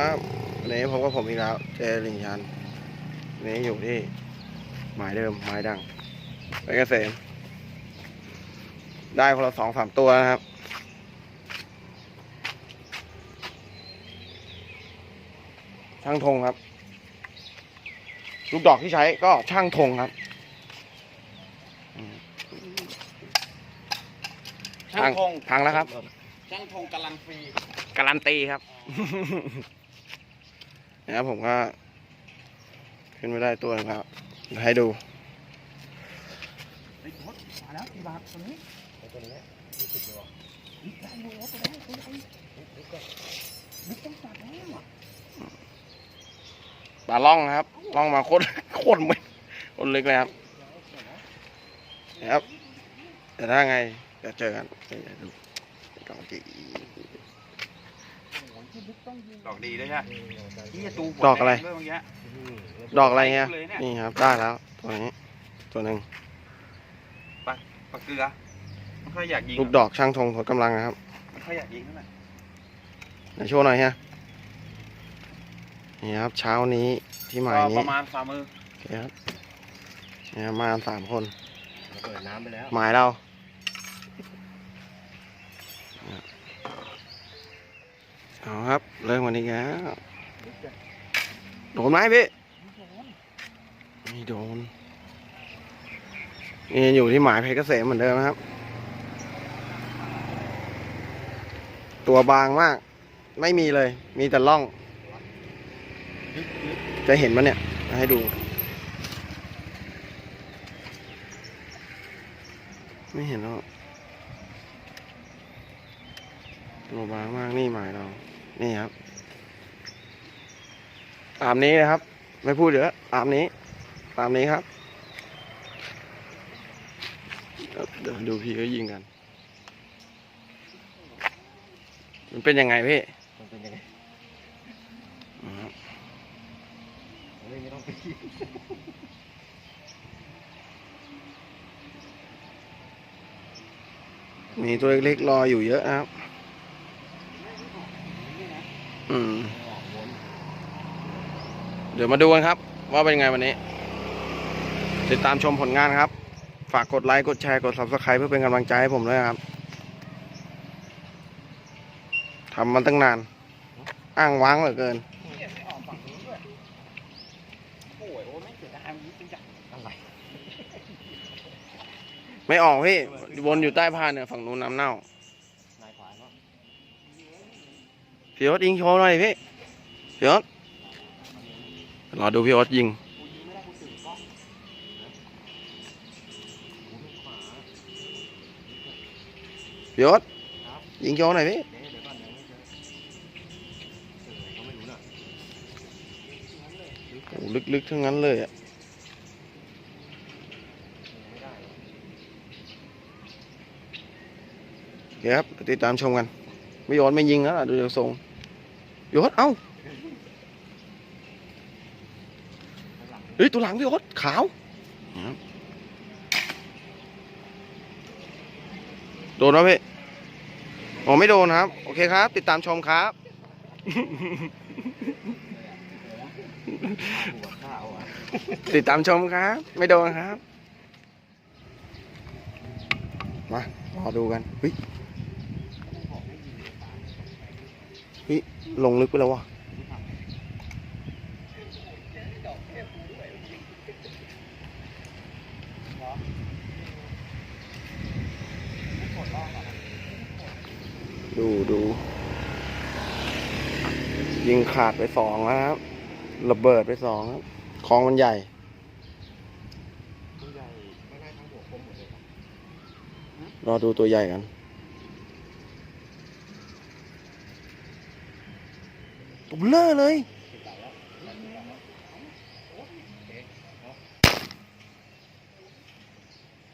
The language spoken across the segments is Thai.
ครับวันนี้พบกับผมอีกแล้วเจลิงชันวันนี้อยู่ที่หมายเดิมหมายดังไปเกษมได้คนละสองสามตัวนะครับ ช่างธงครับ ลูกดอกที่ใช้ก็ช่างธงครับ ช่างธงพังแล้วครับ ช่างธงการันฟรีการันตีครับ นะครับผมก็ขึ้นไม่ได้ตัวหนึงครับเดี๋ยวให้ดูไอ้รถมาแล้วกี่บาทตัวนี้ตัวนี้ยี่สิบตัวนี่ได้อยู่ตัวนี้ตัวนี้นึกต้องจัดแล้วปลาล่องนะครับล่องมาโคตรโคตรไม่โคตรลึกเลยครับนะครับแต่ถ้าไงเดี๋ยวเจอกันเดี๋ยวดูดอกดี ดอกดีด้วยใช่ไหมที่จะตูหัวดอกอะไรแดงด้วยเมื่อกี้ดอกอะไรเงี้ยเลยเนี่ยนี่ครับได้แล้วตัวนี้ตัวหนึ่งปลาเกลือไม่ค่อยอยากยิงลูกดอกช่างธงทดกำลังนะครับไม่ค่อยอยากยิงเท่าไหร่ไหนโชว์หน่อยฮะนี่ครับเช้านี้ที่หมายก็นี้ประมาณฝ่ามือโอเคครับนี่ครับมากันสามคนเราเปิดน้ำไปแล้วหมายเรา เอาครับ เริ่มวันนี้แล้วโดนไหมพี่ไม่โดนนี่อยู่ที่หมายเพชรเกษมเหมือนเดิมนะครับ ตัวบางมาก ไม่มีเลย มีแต่ล่อง จะเห็นมันเนี่ย ให้ดู ไม่เห็นแล้ว ตัวบางมากนี่หมายเรา นี่ครับ ตามนี้นะครับ ไม่พูดเยอะตามนี้ ตามนี้ครับเดี๋ยวดูพี่ก็ยิงกัน มันเป็นยังไงพี่ มันเป็นยังไงอ๋อเฮ้ยไม่ต้องไปมีตัวเล็กๆรออยู่เยอะนะครับอืมออกวน เดี๋ยวมาดูกันครับ ว่าเป็นไงวันนี้ ติดตามชมผลงานครับ ฝากกดไลค์ กดแชร์ กด subscribe เพื่อเป็นกำลังใจให้ผมด้วยครับทำมันตั้งนาน อ้างว้างเหลือเกินไม่ออกฝั่งนู้นด้วยโอ้ยโอ้ยไม่เสียดายมันนี้เป็นจังอะไรไม่ออกพี่วนอยู่ใต้พานเนี่ยฝั่งนู้นน้ำเน่านายขวานเนาะ พี่โอ๊ตยิงโชว์หน่อยพี่พี่โอ๊ตรอดูพี่โอ๊ตยิงกูยิงไม่ได้กูตื่นกล้องกูไม่ขวาพี่โอ๊ตยิงโชว์หน่อยพี่โอ้ลึกๆทั้งนั้นเลยอะยังไม่ได้หรอกโอเครับติดตามชมกัน ไม่โยนไม่ยิงแล้วล่ะดูจากทรง โยนเอ้าเฮ้ยตัวหลังพี่โอ๊ตขาวโดนไหมพี่อ๋อไม่โดนครับ โอเคครับ ติดตามชมครับติดตามชมครับ ไม่โดนครับ มารอดูกันเฮ้ยเฮ้ยลงลึกไปแล้ววะดูดู ยิงขาดไปสองแล้วครับ ระเบิดไปสองครับคลองมันใหญ่ตัวใหญ่ไม่ได้ทั้งหัวคมหมดเลยครับรอดูตัวใหญ่กัน ตัว เบลอเลย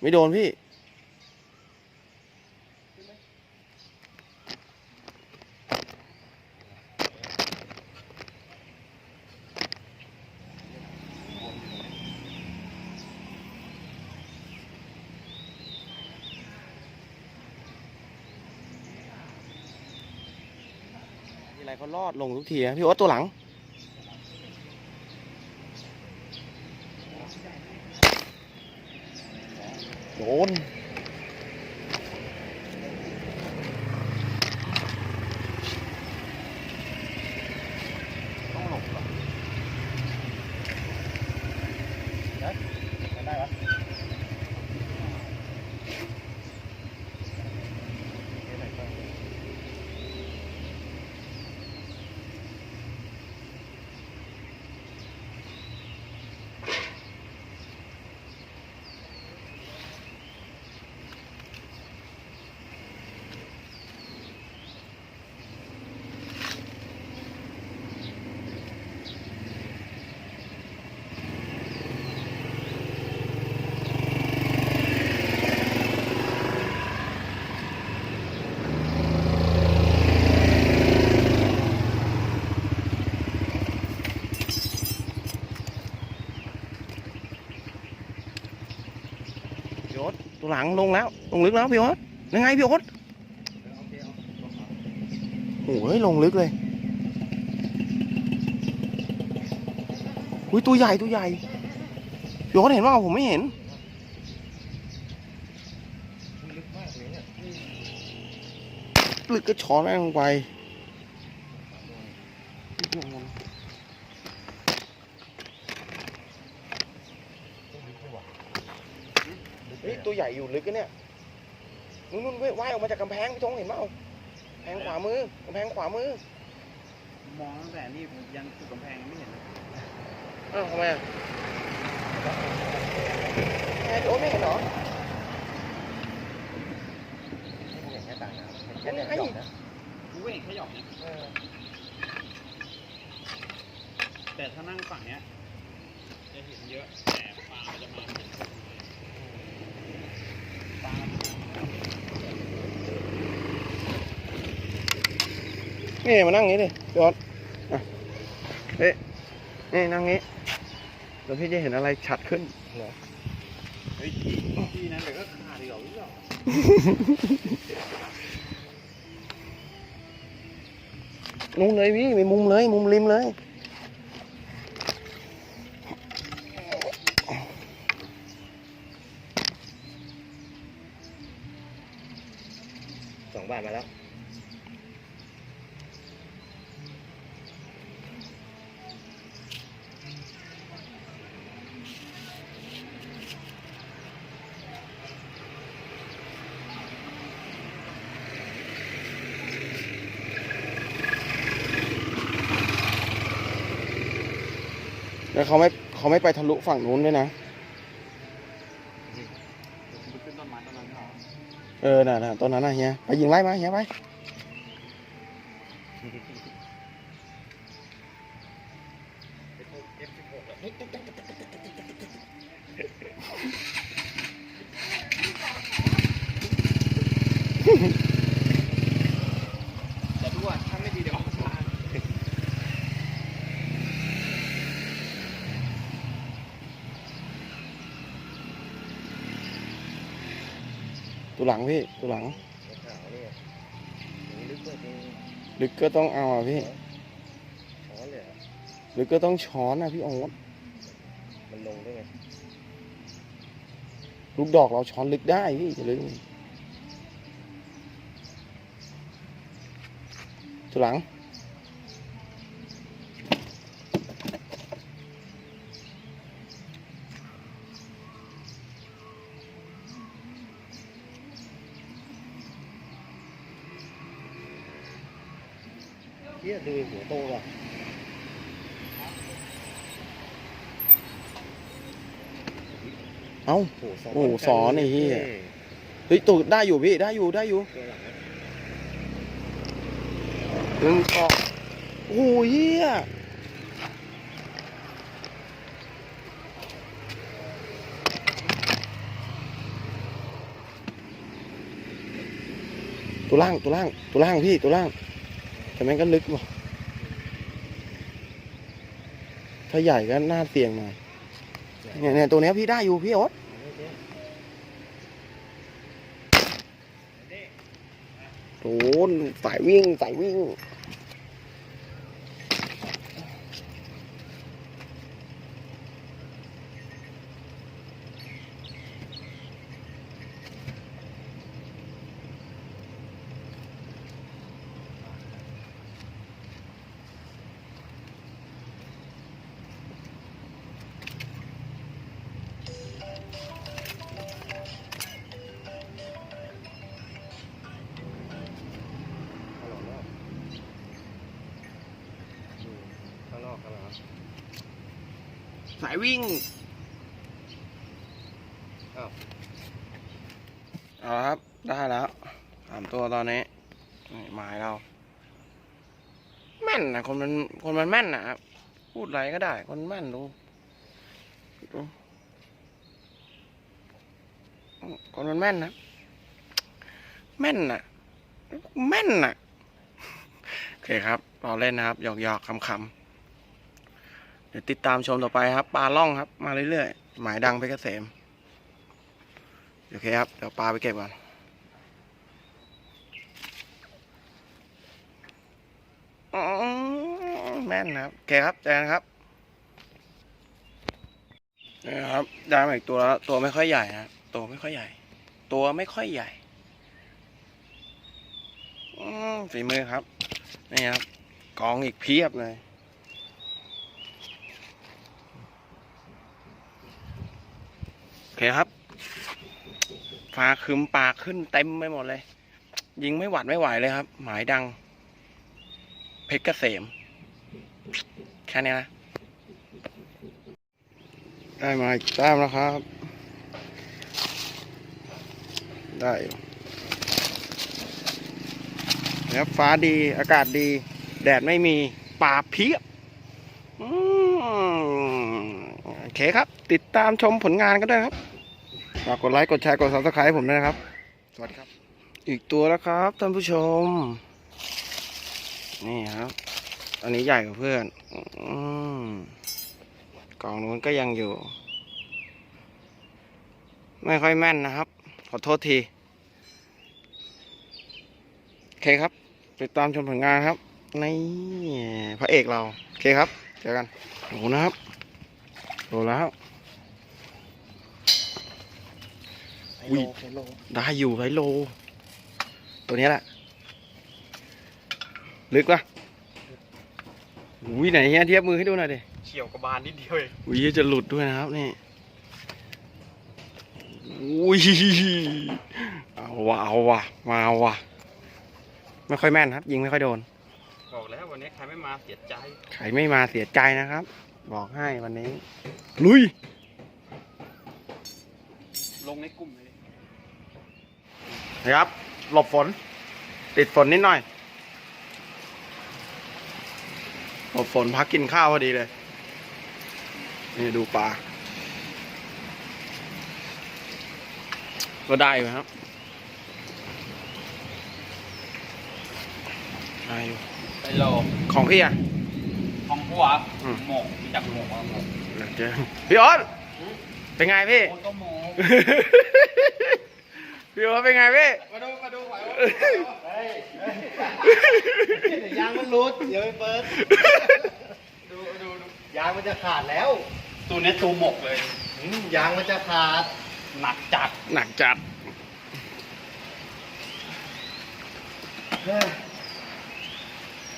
ไม่โดนพี่ มี อดลงทุกทีนะพี่โอ๊ตตัวหลัง โดน ต้องหลบเหรอได้ได้ปะพี่ โอ๊ตตัวหลังลงแล้ว ลงลึกแล้วพี่โอ๊ตยังไงพี่โอ๊ตโอ้ยลงลึกเลยอุ้ยตัวใหญ่ตัวใหญ่พี่โอ๊ตเห็นว่าผมไม่เห็นลึกมากเลยเนี่ยลึกก็ช้อนแม่งลงไป เฮ้ยตัวใหญ่อยู่ลึกกันเนี่ยนู่นนู่นเว้ยว่ายออกมาจากกำแพงพี่ทงเห็นเปล่ากำแพงขวามือกำแพงขวามือมองตั้งแต่นี่ผมยันสุดกำแพงไม่เห็นเลยอ้าวทำไมอะไงพี่โอ๊ตไม่เห็นเหรอเห็นแค่ต่างน้ำเห็นแค่เนี่ยหยอกนะกูก็เห็นแค่หยอกนะแต่ถ้านั่งฝั่งเนี้ยจะเห็นเยอะแต่ปลามันจะมาเห็นปลา นี่มานั่งงี้ดิพี่โอ๊ะนี่นั่งงี้เดี๋ยวพี่จะเห็นอะไรชัดขึ้นเฮ้ยที่นั้นเดี๋ยวก็ขาดอีกเหรอหรือเปล่านู่นเลยพี่มีมุมเลย มุมริมเลย สองบาทมาแล้ว แล้วเขาไม่เขาไม่ไปทะลุฝั่งนู้นด้วยนะมันขึ้นต้นไม้ต้นนั้นเหรอเออ น่ะน่ะตอนนั้นน่ะเฮีย ไปยิงไล่มาเฮียไป แต่ดูอะถ้าไม่ดีเดี๋ยวออกมา ตัวหลังพี่ตัวหลัง ขาวเนี่ยอย่างนี้ลึกกว่าจริงลึกก็ต้องเอาอะพี่ ช้อนเลยเหรอลึกก็ต้องช้อนนะพี่โอ๊ตมันลงได้ไงลูกดอกเราช้อนลึกได้พี่จะลึกตัวหลัง เฮียดูหัวโตว่ะเอ้าโอ้โหสอนโอ้โหสอนไอ้เหี้ยท่เฮ้ยตัวได้อยู่พี่ได้อยู่ได้อยู่ตัวหลังนะหนึ่งสองโอ้โหเฮียตัวล่างตัวล่างตัวล่างพี่ตัวล่าง แต่แม่งก็ลึกว่ะถ้าใหญ่ก็น่าเสี่ยงหน่อยเนี่ยเนี่ยตัวเนี้ยพี่ได้อยู่พี่โอ๊ตโดนสายวิ่งสายวิ่ง วิ่งเอาครับ ได้แล้วสามตัวตอนนี้นี่หมายเรา แม่นนะคนมันคนมันแม่นนะครับ พูดไรก็ได้ คนแม่นดูดูคนมันแม่นนะ แม่นนะแม่นนะโอเคครับเราเล่นนะครับหยอกหยอกคำคำๆ เดี๋ยวติดตามชมต่อไปครับ ปลาล่องครับ มาเรื่อยๆ หมายดังเพชรเกษมโอเคครับ เดี๋ยวปลาไปเก็บก่อนแม่นนะครับ โอเคครับเจอกันครับนี่ครับได้มาอีกตัวแล้วตัวไม่ค่อยใหญ่นะตัวไม่ค่อยใหญ่ ตัวไม่ค่อยใหญ่อืฝีมือครับ นี่ครับ กองอีกเพียบเลย โอ เคครับ ฟ้าคืมปากขึ้นเต็มไปหมดเลย ยิงไม่หวัดไม่ไหวเลยครับ หมายดัง เพชรเกษม แค่นี้นะ ได้มาอีกแต้มแล้วครับ ได้ครับฟ้าดีอากาศดี แดดไม่มีป่าเพียบโอเคครับ ติดตามชมผลงานกันด้วยครับ ฝากกดไลค์กดแชร์กด subscribe ให้ผมด้วยนะครับ สวัสดีครับ อีกตัวแล้วครับท่านผู้ชม นี่ครับ อันนี้ใหญ่กว่าเพื่อนอกล่องนู้นก็ยังอยู่ ไม่ค่อยแม่นนะครับ ขอโทษทีโอเคครับ ติดตามชมผลงานครับนี่พระเอกเรา โอเคครับ เจอกันโหนะครับโหแล้ว อุ้ยได้อยู่ไรโล ตัวนี้แหละ ลึกปะอุ้ยไหนเฮียเทียบมือให้ดูหน่อยดิเฉียวกระบาลนิดเดียวเองอุ้ยจะหลุดด้วยนะครับนี่อุ้ยเอาวะเอาวะมาว่ะ ไม่ค่อยแม่นครับ ยิงไม่ค่อยโดน บอกแล้ววันนี้ใครไม่มาเสียใจ ใครไม่มาเสียใจนะครับ บอกให้วันนี้ ลุย ลงในกลุ่มเลย นะครับ หลบฝน ติดฝนนิดหน่อย หลบฝนพักกินข้าวพอดีเลย นี่ดูปลา ก็ได้อยู่ครับได้อยู่ไปโลของพี่อะของหัวอืมหมกมีจับหมกอะหมกเดี๋ยวเจอพี่ออสเป็นไงพี่โอ้ก็หมก พี่ออสเป็นไงพี่มาดูมาดูไหวยางมันรุดเดี๋ยวไปเปิดดูดูยางมันจะขาดแล้ว ตัวนี้ตัวหมกเลยยางมันจะขาด หนักจัดหนักจัด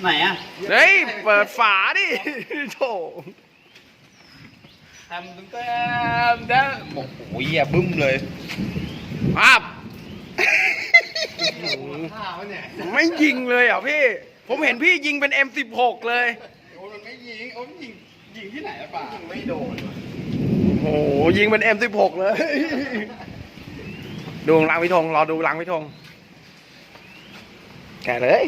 ไหนอะเฮ้ยเปิดฝาดิโถทมตึ้งแต้มแต้มหมกโอ้ยอะบึ้มเลยภาพข้าวเนี่ย ไม่ยิงเลยอะพี่ ผมเห็นพี่ยิงเป็น M16 เลย โอ้ยมันไม่ยิงโอ้ยยิงยิงที่ไหนอะป่าไม่โดนโอ้โหยิงเป็น M16 เลย ดูลังพิธงรอดูลังพิธงแกะเลย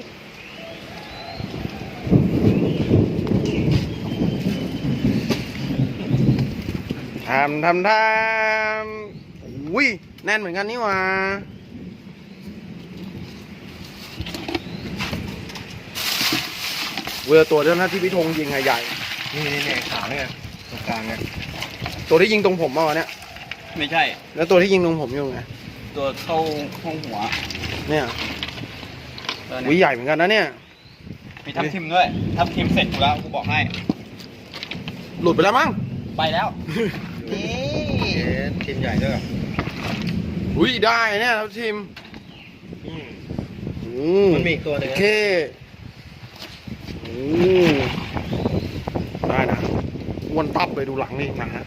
ทำทำทำอุ้ยแน่นเหมือนกันนี่หว่า เวลาตัวเจ้าหน้าที่พิธงยิงอะใหญ่ นี่นี่นี่ขาวเนี่ยตรงกลางเนี่ยตัวที่ยิงตรงผมเมื่อวานเนี่ย ไม่ใช่ แล้วตัวที่ยิงตรงผมอยู่ไงตัวเข้าห้องหัวเนี่ยตัวอุ้ยนี้ใหญ่เหมือนกันนะเนี่ย มีทับทิมด้วย ทับทิมเสร็จกูแล้วกูบอกให้ หลุดไปแล้วมั้ง ไปแล้ว นี่ชิ้นใหญ่ด้วยอุ้ยได้เนี่ยครับทีมอืมอืมมันมีอีกตัวหนึ่งโอนะเคอืม ได้นะอ้วนตับไปดูหลังนี่นะฮะ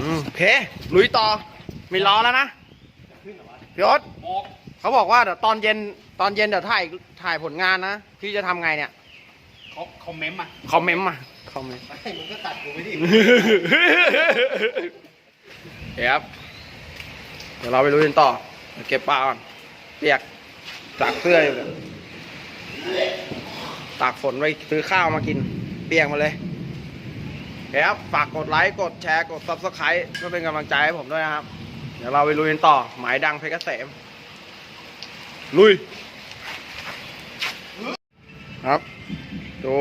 อืมโอเคลุยต่อ ไม่รอแล้วนะพี่โอ๊ตหมกเขาบอกว่าเดี๋ยวตอนเย็นตอนเย็นเดี๋ยวถ่ายถ่ายผลงานนะพี่จะทำไงเนี่ยเขาคอมเมนต์มาคอมเมนต์มาคอมเมนต์ให้มึงก็ตัดกูไปดิเดี๋ยวครับเดี๋ยวเราไปลุยกันต่อเดี๋ยวเก็บปลาก่อนเปียกตากเสื้ออยู่เนี่ย ตากฝนไว้ซื้อข้าวมากิน เปียกมาเลยครับฝากกดไลค์กดแชร์กด subscribe เพื่อเป็นกำลังใจให้ผมด้วยนะครับ เดี๋ยวเราไปลุยกันต่อ หมายดังเพชรเกษมลุย ครับ ดู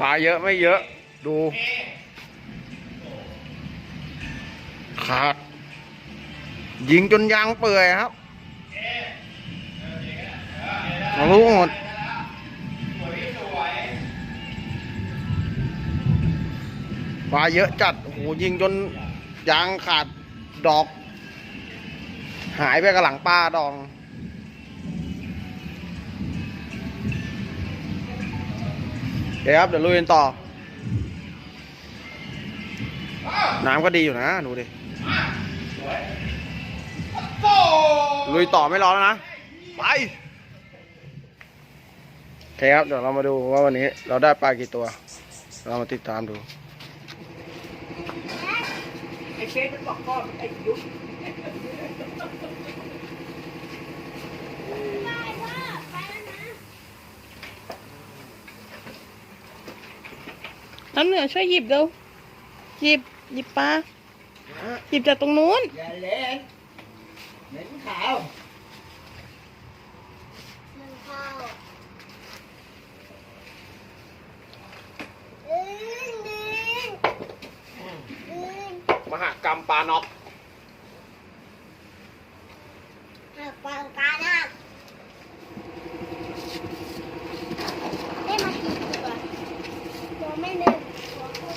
ปลาเยอะไม่เยอะ ดู ขาด ยิงจนยางเปื่อยครับมารู้หมด ปลาเยอะจัดโอ้โหยิงจนยางขาดดอก หายไปกับหลังปลาดอง เดี๋ยวครับ เดี๋ยวลุยกันต่อ น้ำก็ดีอยู่นะ ดูดิ ลุยต่อไม่รอแล้วนะ ไปโอเคครับ เดี๋ยวเรามาดูว่าวันนี้เราได้ปลากี่ตัว เรามาติดตามดู เฟซมันบอกพ่อไอ้ยุคน้ำเหนือช่วยหยิบเร็วหยิบหยิบปลาหยิบจากตรงนู้น อย่าเล่นเหม็นขาว มหา กรรมปลาน็อกฟังกันนะได้มากี่ตัวตัวไม่หนึ่งตัวคู่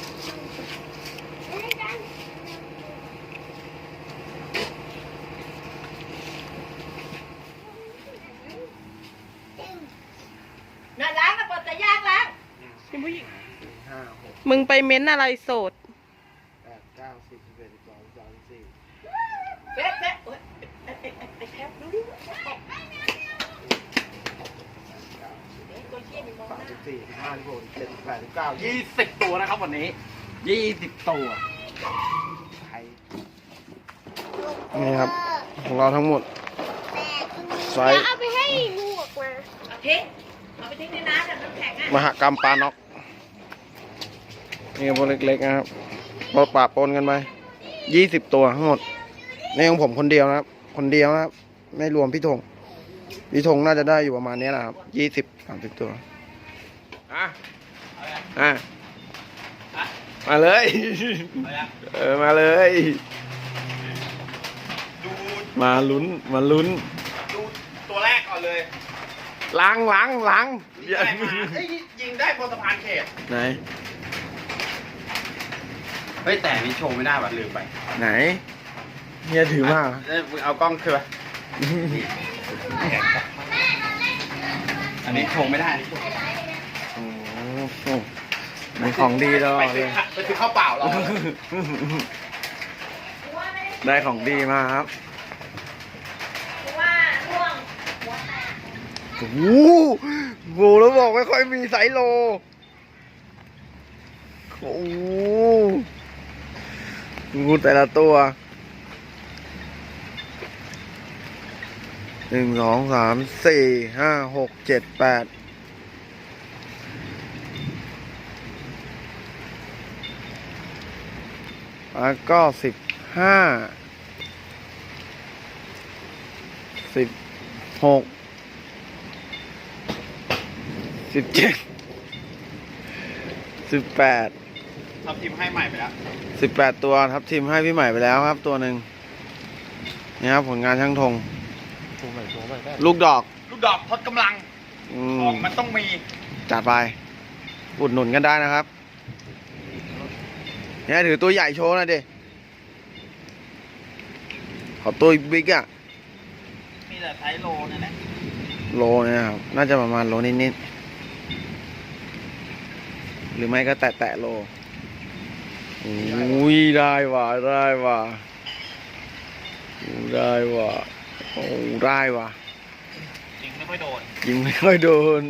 เล่นกันน่าล้างก็ปลดแต่ยากล้างห้าหกมึงไปเม้นอะไรโสด แปดเก้าสิบสิบเอ็ดสิบสองสิบสามสิบสี่ เฟซเฟซโอ๊ยไอ้ไอ้ไอ้ไอ้แคปดูดิตัวเชี่ยมีมองห สามน้าสิบสี่สิบห้าสิบหกสิบเจ็ดสิบแปดสิบเก้ายี่สิบตัวนะครับวันนี้ยี่สิบตัวไทยนี่ครับ ของเราทั้งหมดไซส์แล้วเอาไปให้งูออกมาเอาทิ้งเอาไปทิ้งในน้ำกับน้ำแข็งอะ มหากรรมปลาน็อกนี่พวกเล็กๆนะครับพอปะปนกันไปยี่สิบตัวทั้งหมดนี่ของผมคนเดียวนะครับ คนเดียวนะครับ ไม่รวมพี่ธงพี่ธงน่าจะได้อยู่ประมาณนี้แหละครับยี่สิบสามสิบตัว อะอะมาเลย เออ มาเลย ดูมาลุ้น มาลุ้น ดูตัวแรกก่อนเลยล้างล้างล้างนี่ได้มาเอ้ยยิงได้บนสะพานเขตไหน เฮ้ยแต่นี่โชว์ไม่ได้ว่ะลืมไป ไหนเฮียถือมาเอ้ยมึงเอากล้องคืออันนี้โชว์ไม่ได้อันนี้โชว์ไม่ได้โอ้ โหมีของดีตลอไปดเลซื้อยข้าไปซื้อข้าวเปล่าเราได้ของดีมาครับว่าร่วงโอ้โหโหแล้วบอกไม่ค่อยมีไซส์โล โอ้โหงูแต่ละตัว หนึ่งสองสามสี่ห้าหกเจ็ดแปด แล้วก็สิบห้าสิบหกสิบเจ็ดสิบแปดทำทีมให้ใหม่ไปแล้วสิบแปดตัวทับทีมให้พี่ใหม่ไปแล้วครับ ตัวหนึ่งนี่ครับผลงานช่างธงตัวใหม่ตัวใหม่ได้ลูกดอก ลูกดอกทดกำลังอืของมมันต้องมีจัดไปอุดหนุนกันได้นะครับ เนี่ยถือตัวใหญ่โชว์หน่อยดิขอตัวบิ๊กอะมีแต่ไซส์โลนั่นแหละ โลเนี่ยครับ น่าจะประมาณโลนิดๆ หรือไม่ก็แตะแตะๆโลอุ้ยได้ว่ะได้ว่ะได้ว่ะโอ้ได้ว่ะจริงไม่ค่อยโดนยิงไม่ค่อยโดน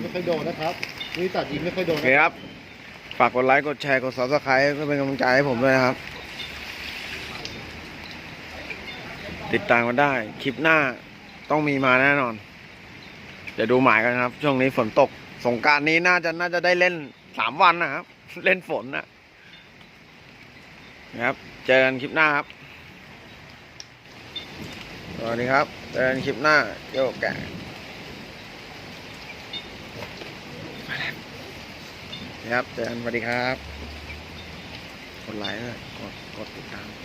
ไม่เคยโดนนะครับอนี่ตัดยิงไม่ค่อยโดโอนเคครับ ฝากกดไลค์ กดแชร์ กด subscribe เพื่อเป็นกำลังใจให้ผมด้วยนะครับ ติดตามกันได้ คลิปหน้าต้องมีมาแน่นอน เดี๋ยวดูหมายกันครับ ช่วงนี้ฝนตก สงการนี้น่าจะน่าจะได้เล่นสามวันนะครับ เล่นฝนนะนะครับ เจอกันคลิปหน้าครับ สวัสดีครับ เจอกันคลิปหน้าโยกแก นะครับเจอกันสวัสดีครับ กดไลค์ด้วยกดกดติดตาม